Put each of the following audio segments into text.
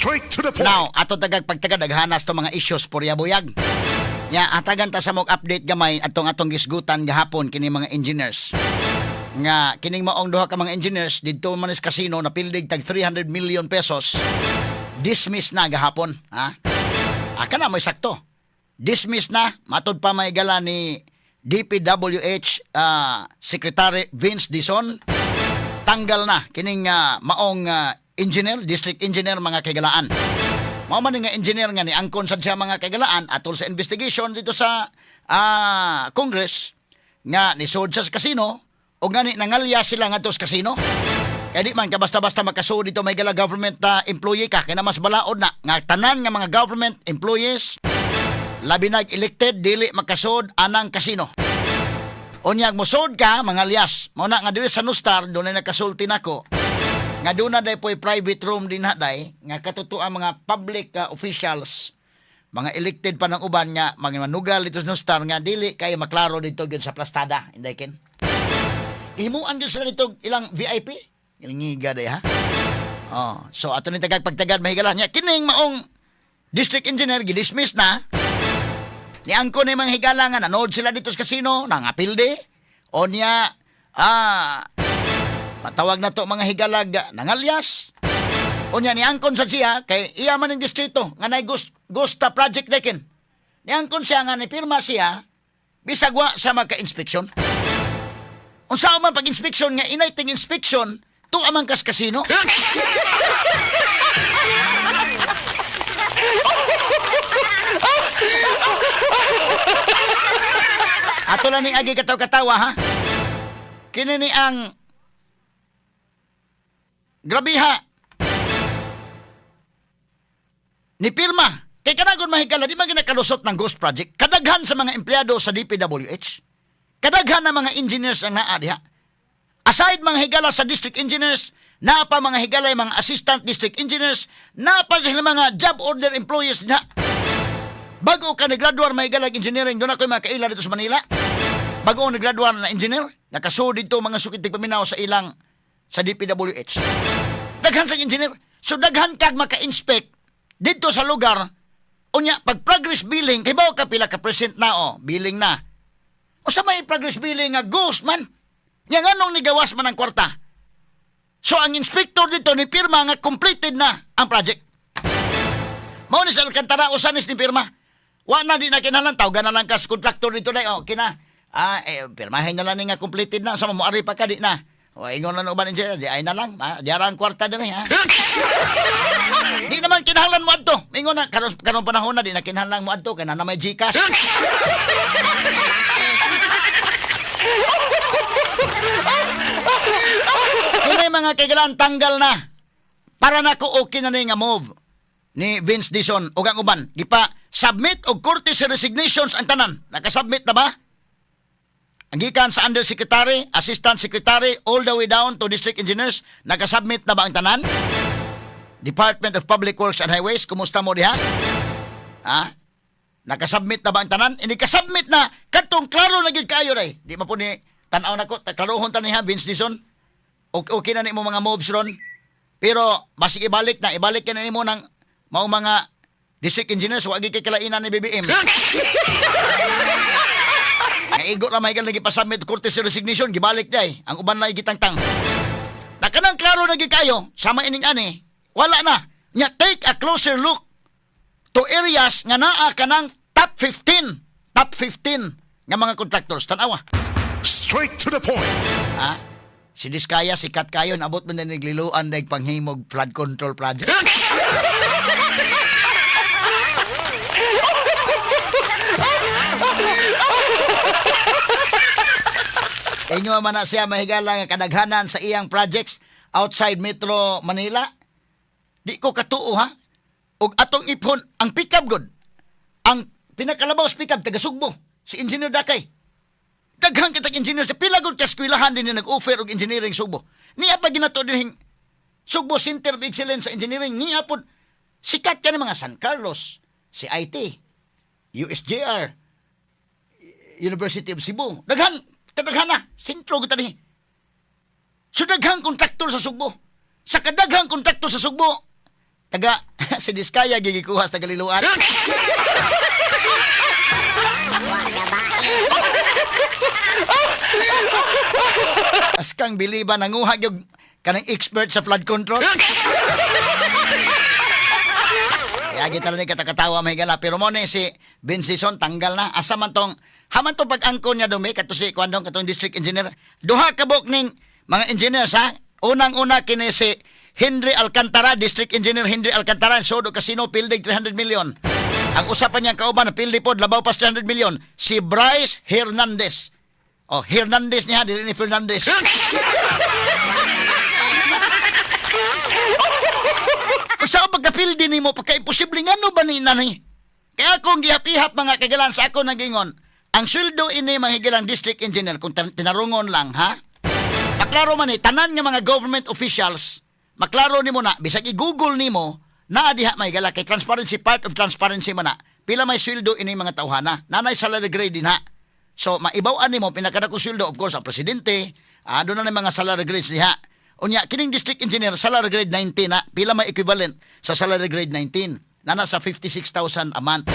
Straight to the point. Now, ato tagag pagtagadaghanas to mga issues porya buyag. Ya, atagan ta sa mong update gamay atong atong gisgutan gahapon kini mga engineers. Nga kining maong duha ka mga engineers didto man sa casino na pildig tag 300 million pesos. Dismiss na gahapon, ha? Aka na may sakto. Dismiss na matud pa may gala ni DPWH ah, Secretary Vince Dison tanggal na kining ah, maong ah, engineer, district engineer mga kagalaan. Mao man nga engineer nga ni angkon sad siya mga kagalaan atol sa investigation dito sa ah, Congress nga ni sa casino o nga ni nangalya sila nga sa casino. Kaya di man ka basta-basta makasud dito may gala government na employee ka kaya na mas balaod na nga tanan nga mga government employees labi na elected dili makasud anang kasino. Unyag mosod ka mga lias. Mao na nga dili sa Nustar dunay nakasulti nako. Nga doon na day po'y private room din na day nga katutuan mga public uh, officials mga elected pa ng uban nga mga manugal dito sa Nustar nga dili kay maklaro dito gyud sa plastada inday ken. Himuan gyud sila dito ilang VIP. Ilingiga day ha. Oh, so ato ni tagag pagtagad mahigala nya kining maong district engineer gidismiss na ni angko ni mga higala nga nanood sila dito sa kasino nangapilde o niya ah matawag na to mga higalag nangalyas. O niya ni angkon sa siya kay iya man ng distrito nga nay gust, gusta project dekin ni angkon siya nga ni pirma siya bisag wa sa magka-inspeksyon. Unsa man pag-inspeksyon nga inay ting inspeksyon tu amang kas kasino. Ato lang ni agi kataw-katawa ha. Kini ni ang Grabiha. Ni pirma. Kay kanagon mahigala, di man ginakalusot ng ghost project. Kadaghan sa mga empleyado sa DPWH. Kadaghan na mga engineers ang naa diha. Aside mga higala sa district engineers, na pa mga higalay mga assistant district engineers, na pa sila mga job order employees na. Bago ka naggraduar may galag engineering, doon ako mga kaila dito sa Manila. Bago ako naggraduar na engineer, nakasud dito mga sukitig paminaw sa ilang sa DPWH. Daghan sa engineer. So daghan kag maka-inspect dito sa lugar. Unya, pag progress billing, kay bawa ka pila ka percent na o, billing na. O sa may progress billing nga ghost man. Yang anong nigawas man ang kwarta. So ang inspector dito ni pirma nga completed na ang project. Mao ni sa Alcantara usanis ni pirma. Wa na di na kinalang tawgan na lang kas contractor dito na oh kina. Ah eh pirmahin na lang nga completed na sa mo ari pa ka di na. O ingon na uban engineer di ay na lang. Ah, di ara ang kwarta din ha. di naman kinahanglan mo adto. Ingon na karon karon panahon na di na kinahanglan mo adto kay na may GCash. Kini mga kaigalan tanggal na. Para na ko okay na ni nga move ni Vince Dison ug ang uban gipa submit og courtesy resignations ang tanan nakasubmit na ba ang gikan sa undersecretary assistant secretary all the way down to district engineers nakasubmit na ba ang tanan? Department of Public Works and Highways kumusta mo diha? Ha? Nakasubmit na ba ang tanan? Ini kasubmit na! Katong klaro na gid kayo ray. Di ma po ni tan-aw nako klarohon tan niya Vince Dison okay, okay na ni mo mga moves ron. Pero basig ibalik na ibalik ka na nimo ng mao mga district engineers. Wa gyud kay kalainan ni BBM. Nga igo ra may lagi pasubmit courtesy resignation gibalik day ang uban na gitangtang. Na kanang klaro na kayo sama ining ani wala na. Nya take a closer look to areas nga naa kanang top 15 top 15 nga mga contractors tanawa. Straight to the point. Ha? Si Diskaya, sikat kayo, nabot mo na nagliluan na panghimog flood control project. Inyo man na siya mahigala nga kadaghanan sa iyang projects outside Metro Manila. Di ko katuo ha. Og atong ipon ang pickup good. Ang pinakalabaw sa pickup taga Sugbo, si Engineer Dakay. Daghang kitag engineer sa pila gud ka eskwelahan din na nag-offer og engineering Sugbo. Niya pa ginato din Sugbo Center of Excellence sa Engineering niya pod sikat ka ni mga San Carlos, si IT, USJR, University of Cebu. Daghan kadaghan na sentro kita ni. So daghang kontraktor sa Sugbo. Sa kadaghang kontraktor sa Sugbo, taga si Diskaya gigikuha sa Galiluan. Askang biliba nanguha gyud kanang expert sa flood control. Kaya kita ni katakatawa may gala pero mo ni si Vincison tanggal na asa man tong haman to pag angkon niya dumi kato si kwandong katong district engineer. Duha ka buk ning mga engineers ha. Unang-una kini si Henry Alcantara, District Engineer Henry Alcantara, Sodo Casino, Pildig 300 million. Ang usapan niyang kauban na Pildi pod, Labaw pas 300 million. Si Bryce Hernandez. Oh, Hernandez niya, dili ni Fernandez. Sa pagkapildi ni mo, pagka-imposible nga no ba ni nanay? Kaya akong gihap-ihap mga kagalan sa ako nagingon, ang sweldo ini mga higalang district engineer, kung tinarungon lang, ha? Maklaro man ni, tanan nga mga government officials, maklaro ni mo na, bisag i-google ni mo, na diha may gala, kay transparency, part of transparency man na, pila may sweldo ini mga tawhana, nanay salary grade din ha. So, maibawaan ni mo, pinakadako sweldo, of course, ang presidente, doon na ni mga salary grades diha. Unya, kining district engineer, salary grade 19 na, pila may equivalent sa salary grade 19, na nasa 56,000 a month.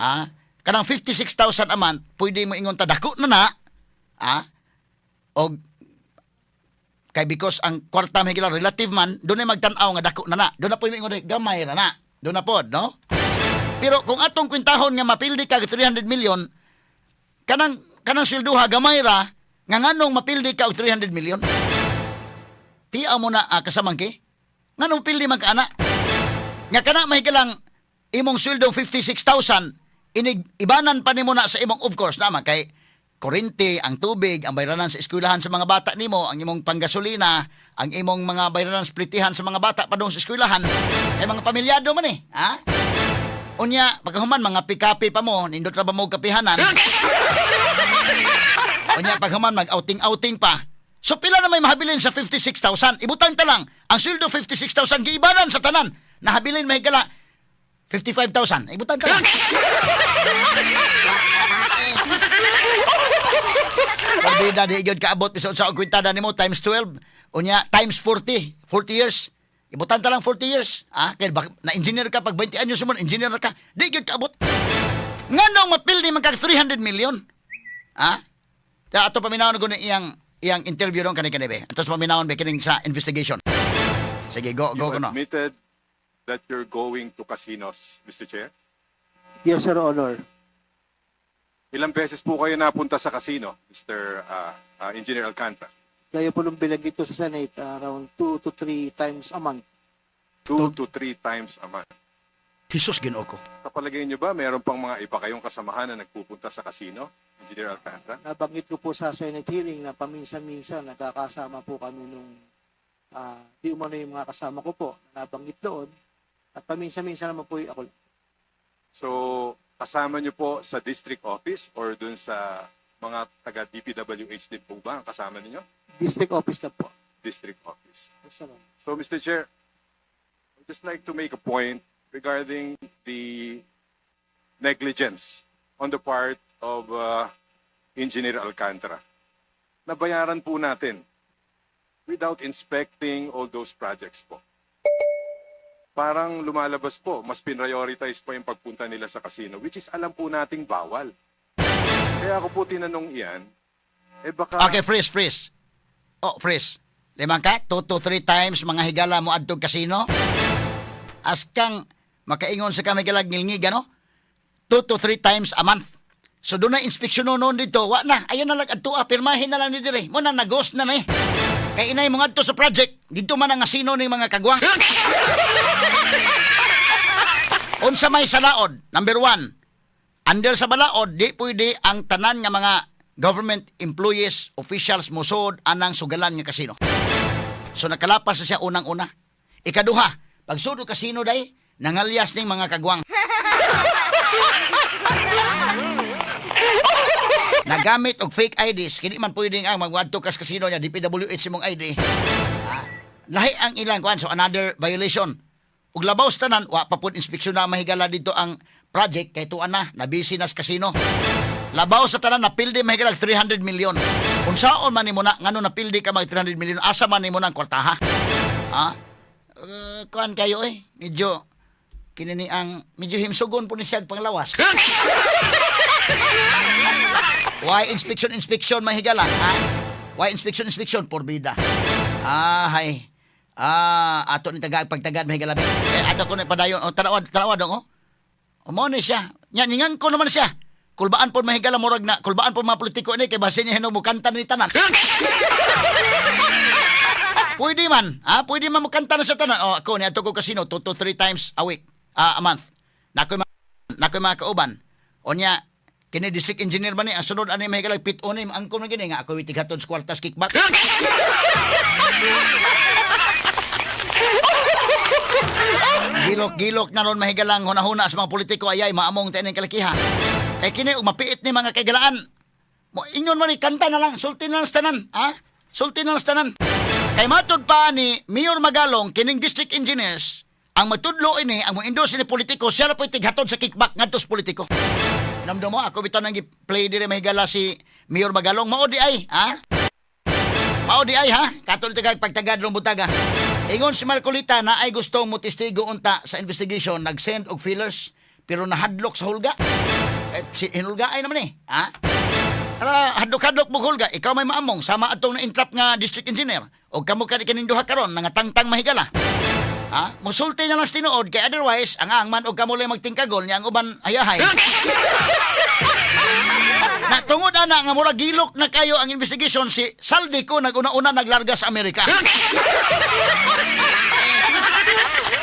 Ah, kanang 56,000 a month, pwede mo ingon ta dako na na. Ah, og kay because ang kwarta may gila relative man, doon ay magtanaw nga dako na na. Doon na po yung ingon gamay na na. Doon na po, no? Pero kung atong kwintahon nga mapildi ka 300 million, kanang kanang silduha gamay ra nga nganong mapildi ka og 300 million. Tiya mo na ah, kasamangki. Nganong pildi man ka ana? Nga kana mahigalang imong sweldo 56,000 inig ibanan pa nimo na sa imong of course naman kay kurente, ang tubig, ang bayranan sa eskwelahan sa mga bata nimo, ang imong panggasolina, ang imong mga bayranan sa plitihan sa mga bata padung sa eskwelahan, ay mga pamilyado man eh, ha? Unya, pagkahuman, mga pikapi pa mo, nindot ra ba mo kapihanan? Unya, pagkahuman, mag-outing-outing pa. So, pila na may mahabilin sa 56,000? Ibutang ta lang, ang sweldo 56,000, giibanan sa tanan. Nahabilin may gala, 55,000. Ibutang ta lang. Pagbida di gyud kaabot bisod sa kwintada nimo times 12 unya times 40 40 years. Ibutan ta lang 40 years. Ah kay bak- na engineer ka pag 20 anyos mo engineer ka. Di gyud kaabot. Nganong mapil ni man kag 300 million. Ah ta ato paminawon ko ni iyang iyang interview ron kani kani be atos paminawon be kining sa investigation. Sige go go you kuno admitted that you're going to casinos, Mr. Chair. Yes, Your Honor. Ilang beses po kayo napunta sa casino, Mr. uh, uh, Engineer Alcantara? Kaya po nung binagit ko sa Senate, uh, around 2 to 3 times a month. Two to three times a month. Jesus Ginoo ko Sa palagay niyo ba, mayroon pang mga iba kayong kasamahan na nagpupunta sa casino, Engineer Alcantara? Nabanggit ko po sa Senate hearing na paminsan-minsan nagkakasama po kami nung uh, di umano yung mga kasama ko po. Nabanggit doon. At paminsan-minsan naman po ako. So, kasama niyo po sa district office or dun sa mga taga DPWH din po ba ang kasama niyo? District office na po. District office. So, Mr. Chair, I'd just like to make a point regarding the negligence on the part of uh, Engineer Alcantara. Nabayaran po natin without inspecting all those projects po. Parang lumalabas po, mas pinrioritize po yung pagpunta nila sa casino, which is alam po nating bawal. Kaya ako po tinanong iyan, eh baka... Okay, freeze, freeze. Oh, freeze. Limang ka, two to three times mga higala mo adtog kasino. As kang makaingon sa kami galag ngilngiga, no? Two to three times a month. So doon na inspeksyon noon dito, wa na, ayun na lang adto, ah, pirmahin na lang ni dire. Mo na nagos na na eh. Kay inay mo adto sa project, dito man ang asino ni mga kagwang. Unsa may salaod, number one, Andel sa balaod, di pwede ang tanan nga mga government employees, officials, musod, anang sugalan nga kasino. So nakalapas na siya unang-una. Ikaduha, pag sudo kasino day, nangalyas ning mga kagwang. Nagamit og fake IDs, kini man pwede ang magwadto kas kasino niya, DPWH imong ID. Ah, lahi ang ilang kuan, so another violation. Ug labaw sa tanan, wa pa pud inspeksyon na mahigala dito ang project kay tuan na nabisi nas kasino. Labaw sa tanan napildi mahigala og 300 million. Unsaon man nimo na ngano napildi ka mag 300 million asa man nimo na ang kwartaha? Ha? uh, kuan kayo eh. Medyo kinini ang medyo himsugon po ni siya panglawas. Why inspection inspection mahigala ha? Why inspection inspection porbida. Ah hay. Ah ato ni tagag pagtagad mahigala. Eh, ato ko ni padayon oh, tanawa tanawa dong oh. Umo ni siya. Nya ningang ko naman siya. Kulbaan po mahigala murag na kulbaan po mga politiko ni kay basin niya hinog mo kanta ni tanan. Pwede man. Ah, pwede man mo kanta na sa tanan. Oh, ako ni ato ko casino 2 to 3 times a week. Ah, a month. Nakoy mga nakoy mga kauban. Onya kini district engineer man ni ang sunod ani may galag pit onim ang kuno gini nga ako witig hatod sa kwartas kickback. Gilok-gilok na ron mahigalang hunahuna sa mga politiko ayay maamong tayo ng kalakiha. Kay kini mapiit ni mga kagalaan. Mo ingon man ni kanta na lang, sulti na lang sa tanan, ha? Sulti na lang sa tanan. Kay matod pa ni Mayor Magalong kining district engineers ang matudlo ini ang mga endorse ni politiko siya ra po'y tighatod sa kickback ngadto sa politiko. Namdo mo ako bitaw nang play dire mahigala si Mayor Magalong mao di ay, ha? Mao di ay ha, katol tagag pagtagad rong butaga. Ingon si Marcolita na ay gusto mo testigo unta sa investigation, nag-send og feelers pero nahadlok sa hulga. Eh, si hinulga ay naman eh, ha? Ala, hadlok-hadlok mo hulga, ikaw may maamong sama atong na entrap nga district engineer o kamo ka kaning duha karon nga tangtang mahigala. Ha? Musulti na lang tinuod kay otherwise ang angman og kamo lang magtingkagol niya ang uban ayahay. na tungod ana nga mura gilok na kayo ang investigation si Saldi ko naguna-una naglarga sa Amerika.